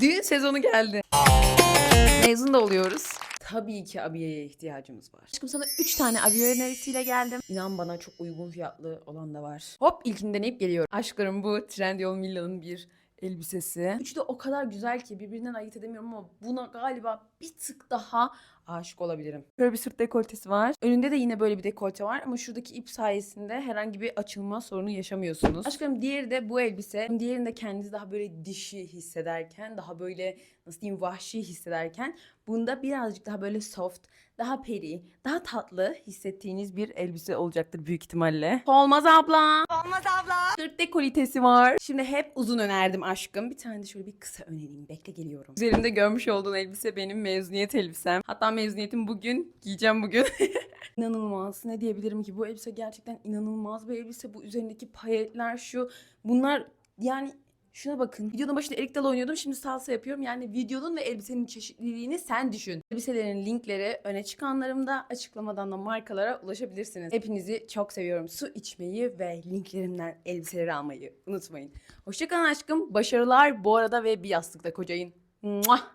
Düğün sezonu geldi. Mezun da oluyoruz. Tabii ki abiyeye ihtiyacımız var. Aşkım sana 3 tane abiye önerisiyle geldim. İnan bana çok uygun fiyatlı olan da var. Hop ilkini deneyip geliyorum. Aşklarım bu Trendyol Milla'nın bir elbisesi. Üçü de o kadar güzel ki birbirinden ayırt edemiyorum ama buna galiba bir tık daha aşık olabilirim. Böyle bir sırt dekoltesi var. Önünde de yine böyle bir dekolte var ama şuradaki ip sayesinde herhangi bir açılma sorunu yaşamıyorsunuz. Aşkım diğeri de bu elbise. Diğerinde kendinizi daha böyle dişi hissederken, daha böyle nasıl diyeyim vahşi hissederken bunda birazcık daha böyle soft, daha peri, daha tatlı hissettiğiniz bir elbise olacaktır büyük ihtimalle. Olmaz abla. Olmaz abla. Sırt dekolitesi var. Şimdi hep uzun önerdim aşkım. Bir tane de şöyle bir kısa önereyim. Bekle geliyorum. Üzerimde görmüş olduğun elbise benim mezuniyet elbisem. Hatta mezuniyetim bugün. Giyeceğim bugün. İnanılmaz. Ne diyebilirim ki? Bu elbise gerçekten inanılmaz bir elbise. Bu üzerindeki payetler şu. Bunlar yani Şuna bakın. Videonun başında Erik Dalı oynuyordum. Şimdi salsa yapıyorum. Yani videonun ve elbisenin çeşitliliğini sen düşün. Elbiselerin linkleri öne çıkanlarımda açıklamadan da markalara ulaşabilirsiniz. Hepinizi çok seviyorum. Su içmeyi ve linklerimden elbiseleri almayı unutmayın. Hoşçakalın aşkım. Başarılar bu arada ve bir yastıkta kocayın. Muah!